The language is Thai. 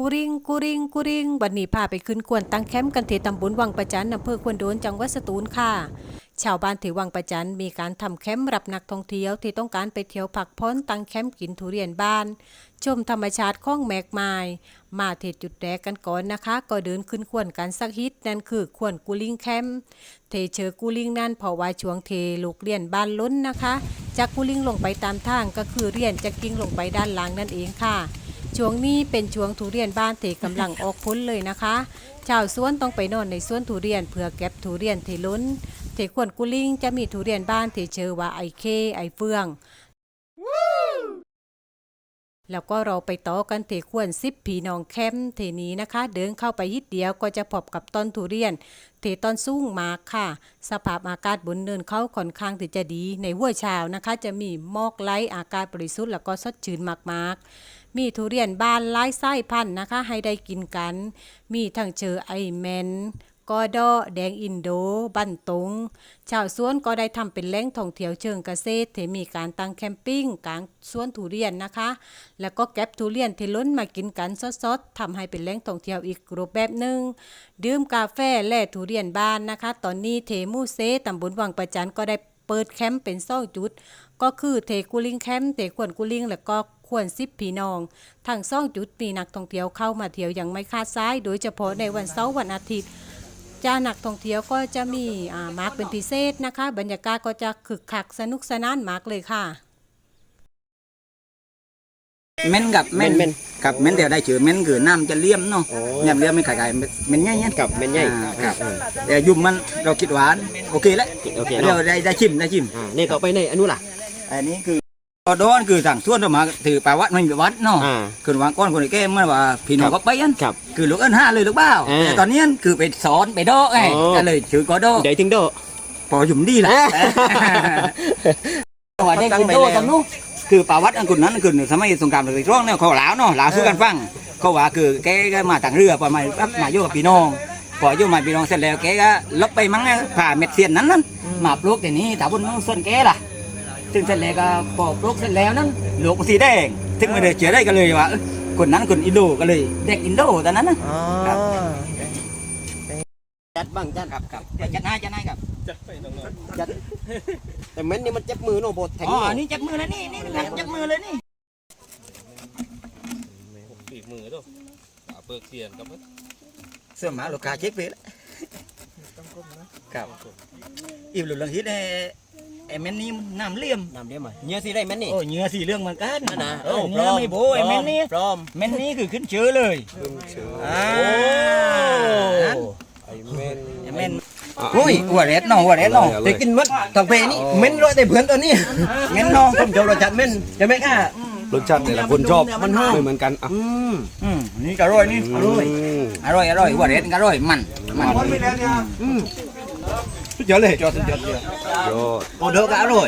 กูริงกูริงกูริงวันนี้พาไปขึ้นกวนตั้งแคมป์กันที่ตำบลวังประจันอำเภอควนโดนจังหวัดสตูลค่ะ ชาวบ้านที่วังประจันมีการทำแคมป์รับนักท่องเที่ยวที่ต้องการไปเที่ยวพักผ่อนตั้งแคมป์กินทุเรียนบ้าน ชมธรรมชาติของแมกไมายมาเทจุดแรกกันก่อนนะคะ ก็เดินขึ้นขวนกันสักฮิตนั่นคือขวนกูลิงแคมป์เทเชอกูลิงนั่นเพราะว่าช่วงเทลูกเรียนบ้านล้นนะคะ จากกูลิงลงไปตามทางก็คือเรียนจะกิ้งลงไปด้านล่างนั่นเองค่ะ ช่วงนี้เป็นช่วงทุเรียนบ้านเทกำลังออกพ้นเลยนะคะ ชาวสวนต้องไปนอนในสวนทุเรียนเพื่อเก็บทุเรียนที่ล้นเทขวนกุลิงจะมีทุเรียนบ้านที่เชื่อว่าไอเคไอเฟือง แล้วก็เราไปต่อกันเทขวนซิปผีนองแคมเทนี้นะคะ เดินเข้าไปยิดเดียวก็จะพบกับต้นทุเรียน เทต้นสูงมากค่ะ สภาพอากาศบนเนินเขาค่อนข้างที่จะดีในหัวเช้านะคะ จะมีหมอกไล่อากาศบริสุทธิ์แล้วก็สดชื่นมากๆ มีทุเรียนบ้านหลายไส้พันธุ์นะคะ ให้ได้กินกัน มีทั้งเจอไอแมน กอดอแดงอินโด บันตง ชาวสวนก็ได้ทำเป็นแหล่งท่องเที่ยวเชิงเกษตรที่มีการตั้งแคมปิ้งกลางสวนทุเรียนนะคะ แล้วก็เก็บทุเรียนที่ล้นมากินกันสดๆทำให้เป็นแหล่งท่องเที่ยวอีกรูปแบบหนึ่งดื่มกาแฟแล่ทุเรียนบ้านนะคะ ตอนนี้เทมูเซตำบลวังประจันก็ได้เปิดแคมป์เป็นซ่องจุด ก็คือเทกูลิงแคมป์เทขวนกูลิงแล้วก็ควรซิปพี่น้องทั้งซ่องจุดมีนักท่องเที่ยวเข้ามาเที่ยวอย่างไม่คาดซ้าย โดยเฉพาะในวันเสาร์วันอาทิตย์ จ้านักท่องเที่ยวก็จะมีอ่ามาร์กเป็นพิเศษนะคะ บรรยากาศก็จะคึกคักสนุกสนานมากเลยค่ะ เม้นกับเม้นเม้นกับเม้นเดี๋ยวได้ชื่อเม้นคือน้ำจะเลี่ยมเนาะโอ้เนี่ยเลี่ยมไม่ขายๆเม้นง่ายๆกับเม็นใหญ่อ่าครับอ่าแต่ยุ่มมันเราคิดหวานโอเคแล้วโอเคเดี๋ยวเนาะได้ได้ชิมได้ชิมอ่านี่ต่อไปในอันนู้นล่ะ อันนี้คือ ก็โดนคือสั่งส่วนเรามาถือไปวัดไม่มีวัดเนาะอ่าคือวางก้อนคนไอ้แก้เมื่อว่าพี่น้องก็ไปยันครับคือลูกเอิ้นห้าเลยลูกเบ้าอ่าแต่ตอนนี้คือไปสอนไปโดไงโอ้ ก็เลยชื่อก็โดเดี๋ยวถึงโด พอหยุ่มดีแหละ ว่าได้ตั้งคุณไปโดแล้วตอนนู้นคือป่าวัดอันกุนนั้นคือสมัยสงครามโลกที่สองเนี่ยเขาหลาวเนาะหลาวสู้กันฟังเขาว่าคือแกก็มาต่างเรือประมาณรับมาอยู่กับพี่น้อง พออยู่มาพี่น้องเสร็จแล้วแกก็ลบไปมั้งนะผ่าเม็ดเสียนนั้นนั้นมาปลูกแต่นี้ถามว่าน้องส่วนแกล่ะ ซึ่งเสร็จแล้วก็พอปลูกเสร็จแล้วนั้นหลวงสีแดงซึ่งไม่ได้เจอได้ก็เลยว่าเอ้ยคนนั้นคนอินโดก็เลยเด็กอินโดตอนนั้นนะครับ จัดบ้างจัดครับครับเดี๋ยวจัดให้จัดให้ครับจัดแต่เม็นนี่มันเจ็บมือเนาะโบดแทงอ๋อเนาะนี่จับมือแล้วนี่นี่นี่จับมือเลยนี่ปีกมือตัวปาเปิกเสียนกับมันเสื้อหมาลูกค้าเช็คไปแล้วครับอีกหลุดลังฮิตไอ้ ไอ้แม่นนี่น้ำเลี่ยมน้ำเดียวมาเนื้อสิได้เม็นนี่โอ้เนื้อสีเรื่องเหมือนกันนั่นนะเออเนื้อไม่โบไอ้แม่นนี่พร้อมแม่นนี่คือขึ้นเชื้อเลยอ่าไอ้เม็นไอ้แม่นอุ้ยหัวเร็ดเนาะหัวเร็ดเนาะแต่กินมัดทางเพนี่เม็นร้อยแต่เพื่อนตัวนี้แม่นเนาะผมชอบรสจัดเม็นใช่ไหมค่ะรสชาติแต่ละคนชอบมันหอมไม่เหมือนกันอะอืมอืมนี่ก็อร่อยนี่อร่อยมอร่อยอร่อยหัวเร็ดก็อร่อยมันมันสุดยอดเลยยอดสุดยอดเลย ยอดโอเดอร์ก็อร่อ